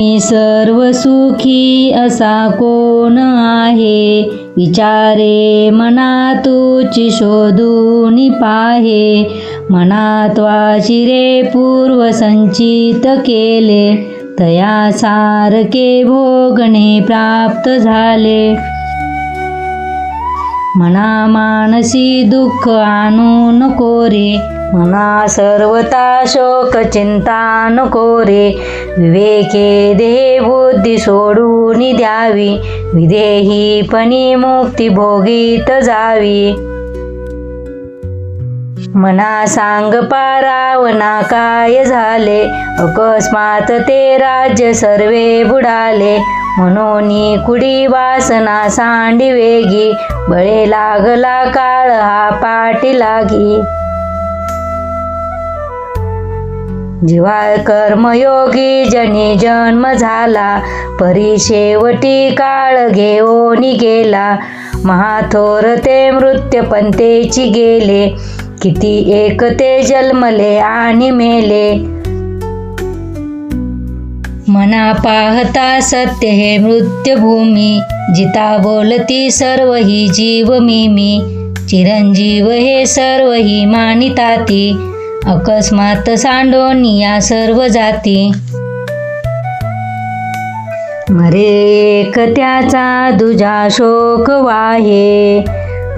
मी सर्व सुखी असा कोण आहे? विचारे मना तुची शोधून पाहे. मनात वाचिरे पूर्व संचित केले. तया सारखे भोगणे प्राप्त झाले. मना मानसी दुःख आणू नको रे. मना सर्वता शोक चिंता नको रे विवेके देह बुद्धी सोडून द्यावी. विदेहीपणी मुक्ती भोगीत जावी. मना सांग पारावना काय झाले? अकस्मात ते राज्य सर्वे बुडाले. म्हणून कुडी वासना सांडी वेगी. बळे लागला काळ हा पाठी लागी. जीवा कर्मयोगी जनी जन्म झाला परी शेवटी काळ घेऊन गेला. महाथोर ते मृत्य पंतेची गेले किती एक ते जन्मले आणि मेले. मना पाहता सत्य हे मृत्यूभूमी जिता बोलती सर्व ही जीव मी मी चिरंजीव हे सर्व ही मानिताती अकस्मात सांडोनिया सर्व जाती. मरेक त्याचा दुजा शोक वाहे.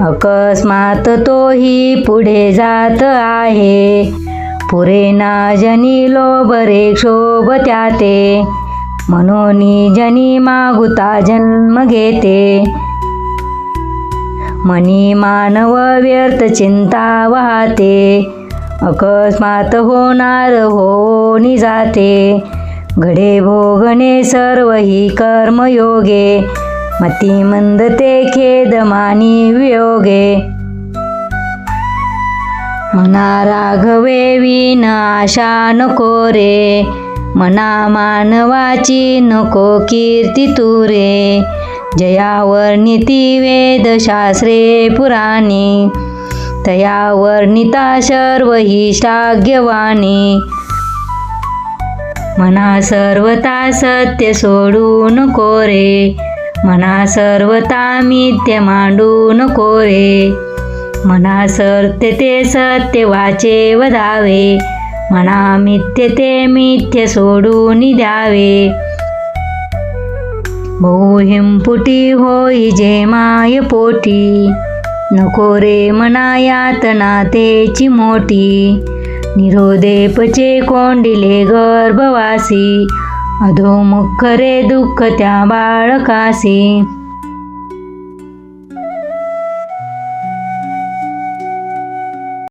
अकस्मात तोही पुढे जात आहे. पुरे ना जनी लोबरे क्षोभ त्याते. म्हणून जनी मागुता जन्म घेते. मनी मानव व्यर्थ चिंता वाहते. अकस्मात होणार होनी जाते. घडे भोगणे सर्व ही कर्मयोगे. मती मंद ते खेद मानी वियोगे. मना राघवे विनाशा नको रे. मना मानवाची नको कीर्ती तुरे जयावर नीती वेद शास्त्रे पुराणी. तया वर्णिता सर्व ही श्लाघ्यवाणी मना सर्वता सत्य सोडू नको रे मना सर्वता मिथ्य मांडू नको रे मना सत्य ते सत्य वाचे वधावे मना मिथ्य ते मिथ्य सोडून द्यावे. बहुहिंपुटी होई जे माय पोटी. नको रे मना यातना तेची मोठी निरोदेपचे कोंडिले गर्भवासी. अधोमुख रे दुःख त्या बाळकासी.